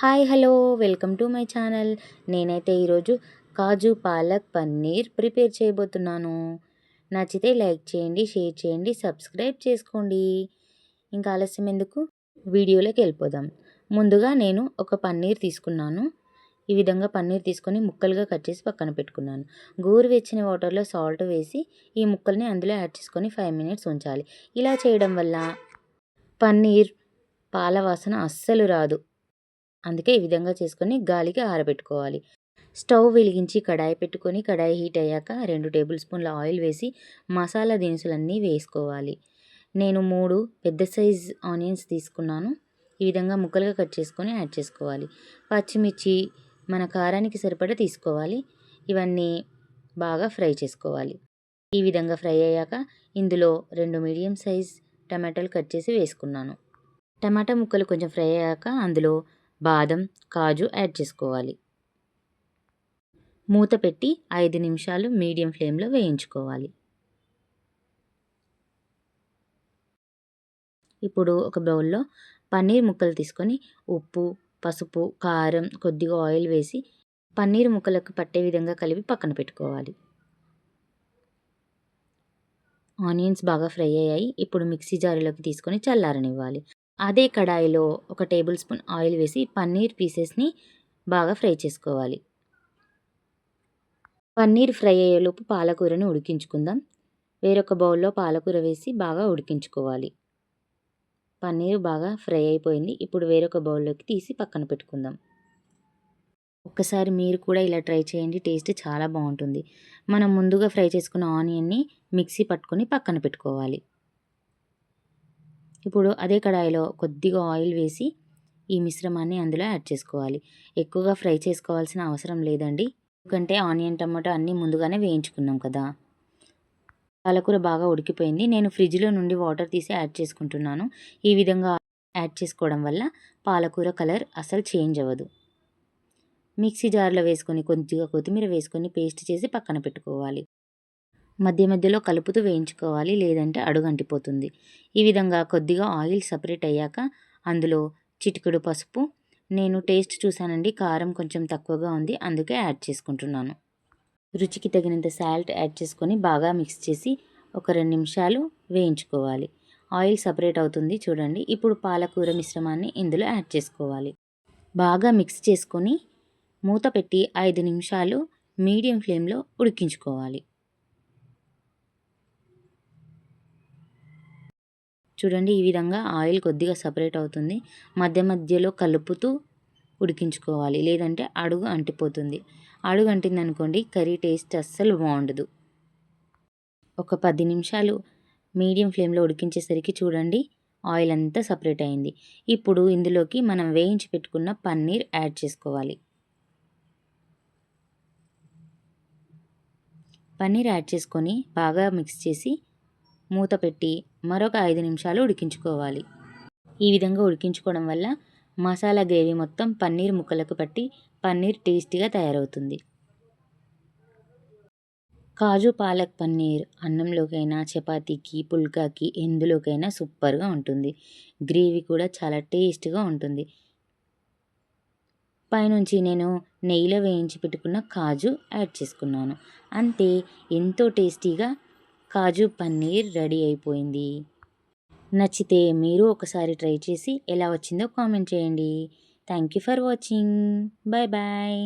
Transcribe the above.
Hi hello welcome to my channel. నేనైతే ఈరోజు కాజు palak paneer prepare చేయబోతున్నాను. నచ్చితే లైక్ చేయండి షేర్ చేయండి సబ్స్క్రైబ్ చేసుకోండి. ఇంకా ఆలస్యం ఎందుకు? వీడియోలోకి వెళ్ళిపోదాం. ముందుగా నేను ఒక పన్నీర్ తీసుకున్నాను. ఈ విధంగా పన్నీర్ తీసుకొని ముక్కలుగా కట్ చేసి పక్కన పెట్టుకున్నాను. గోరువెచ్చని వాటర్లో సాల్ట్ వేసి ఈ ముక్కల్ని అందులో యాడ్ చేసుకొని ఫైవ్ మినిట్స్ ఉంచాలి. ఇలా చేయడం వల్ల పన్నీర్ పాల వాసన అస్సలు రాదు. అందుకే ఈ విధంగా చేసుకొని గాలికి ఆరబెట్టుకోవాలి. స్టవ్ వెలిగించి కడాయి పెట్టుకొని కడాయి హీట్ అయ్యాక రెండు టేబుల్ స్పూన్ల ఆయిల్ వేసి మసాలా దినుసులన్నీ వేసుకోవాలి. నేను మూడు పెద్ద సైజ్ ఆనియన్స్ తీసుకున్నాను. ఈ విధంగా ముక్కలుగా కట్ చేసుకొని యాడ్ చేసుకోవాలి. పచ్చిమిర్చి మన కారానికి సరిపడా తీసుకోవాలి. ఇవన్నీ బాగా ఫ్రై చేసుకోవాలి. ఈ విధంగా ఫ్రై అయ్యాక ఇందులో రెండు మీడియం సైజ్ టమాటాలు కట్ చేసి వేసుకున్నాను. టమాటా ముక్కలు కొంచెం ఫ్రై అయ్యాక అందులో బాదం కాజు యాడ్ చేసుకోవాలి. మూత పెట్టి ఐదు నిమిషాలు మీడియం ఫ్లేమ్లో వేయించుకోవాలి. ఇప్పుడు ఒక బౌల్లో పన్నీర్ ముక్కలు తీసుకొని ఉప్పు పసుపు కారం కొద్దిగా ఆయిల్ వేసి పన్నీర్ ముక్కలకు పట్టే విధంగా కలిపి పక్కన పెట్టుకోవాలి. ఆనియన్స్ బాగా ఫ్రై అయ్యాయి. ఇప్పుడు మిక్సీ జారులోకి తీసుకొని చల్లారనివ్వాలి. అదే కడాయిలో ఒక టేబుల్ స్పూన్ ఆయిల్ వేసి పన్నీర్ పీసెస్ని బాగా ఫ్రై చేసుకోవాలి. పన్నీర్ ఫ్రై అయ్యేలోపు పాలకూరని ఉడికించుకుందాం. వేరొక బౌల్లో పాలకూర వేసి బాగా ఉడికించుకోవాలి. పన్నీరు బాగా ఫ్రై అయిపోయింది. ఇప్పుడు వేరొక బౌల్లోకి తీసి పక్కన పెట్టుకుందాం. ఒక్కసారి మీరు కూడా ఇలా ట్రై చేయండి. టేస్ట్ చాలా బాగుంటుంది. మనం ముందుగా ఫ్రై చేసుకున్న ఆనియన్ని మిక్సీ పట్టుకొని పక్కన పెట్టుకోవాలి. ఇప్పుడు అదే కడాయిలో కొద్దిగా ఆయిల్ వేసి ఈ మిశ్రమాన్ని అందులో యాడ్ చేసుకోవాలి. ఎక్కువగా ఫ్రై చేసుకోవాల్సిన అవసరం లేదండి. ఎందుకంటే ఆనియన్ టమాటో అన్నీ ముందుగానే వేయించుకున్నాం కదా. పాలకూర బాగా ఉడికిపోయింది. నేను ఫ్రిడ్జ్లో నుండి వాటర్ తీసి యాడ్ చేసుకుంటున్నాను. ఈ విధంగా యాడ్ చేసుకోవడం వల్ల పాలకూర కలర్ అసలు చేంజ్ అవ్వదు. మిక్సీ జార్లో వేసుకొని కొద్దిగా కొత్తిమీర వేసుకొని పేస్ట్ చేసి పక్కన పెట్టుకోవాలి. మధ్య మధ్యలో కలుపుతూ వేయించుకోవాలి లేదంటే అడుగంటిపోతుంది. ఈ విధంగా కొద్దిగా ఆయిల్ సపరేట్ అయ్యాక అందులో చిటికెడు పసుపు నేను టేస్ట్ చూశానండి కారం కొంచెం తక్కువగా ఉంది అందుకే యాడ్ చేసుకుంటున్నాను. రుచికి తగినంత సాల్ట్ యాడ్ చేసుకొని బాగా మిక్స్ చేసి ఒక రెండు నిమిషాలు వేయించుకోవాలి. ఆయిల్ సపరేట్ అవుతుంది చూడండి ఇప్పుడు పాలకూర మిశ్రమాన్ని ఇందులో యాడ్ చేసుకోవాలి. బాగా మిక్స్ చేసుకొని మూత పెట్టి ఐదు నిమిషాలు మీడియం ఫ్లేమ్లో ఉడికించుకోవాలి. చూడండి ఈ విధంగా ఆయిల్ కొద్దిగా సపరేట్ అవుతుంది. మధ్య మధ్యలో కలుపుతూ ఉడికించుకోవాలి. లేదంటే అడుగు అంటిపోతుంది. అడుగు అంటింది అనుకోండి కర్రీ టేస్ట్ అస్సలు బాగుండదు. ఒక పది నిమిషాలు మీడియం ఫ్లేమ్లో ఉడికించేసరికి చూడండి ఆయిల్ అంతా సపరేట్ అయింది. ఇప్పుడు ఇందులోకి మనం వేయించి పెట్టుకున్న పన్నీర్ యాడ్ చేసుకోవాలి. పన్నీర్ యాడ్ చేసుకొని బాగా మిక్స్ చేసి మూత పెట్టి మరొక ఐదు నిమిషాలు ఉడికించుకోవాలి. ఈ విధంగా ఉడికించుకోవడం వల్ల మసాలా గ్రేవీ మొత్తం పన్నీర్ ముక్కలకు పట్టి పన్నీర్ టేస్టీగా తయారవుతుంది. కాజు పాలక్ పన్నీర్ అన్నంలోకైనా చపాతీకి పుల్కాకి ఎందులోకైనా సూపర్గా ఉంటుంది. గ్రేవీ కూడా చాలా టేస్ట్గా ఉంటుంది. పైనుంచి నేను నెయ్యిలో వేయించి పెట్టుకున్న కాజు యాడ్ చేసుకున్నాను. అంతే ఎంతో టేస్టీగా కాజు పన్నీర్ రెడీ అయిపోయింది. నచ్చితే మీరు ఒకసారి ట్రై చేసి ఎలా వచ్చిందో కామెంట్ చేయండి. Thank you for watching. Bye bye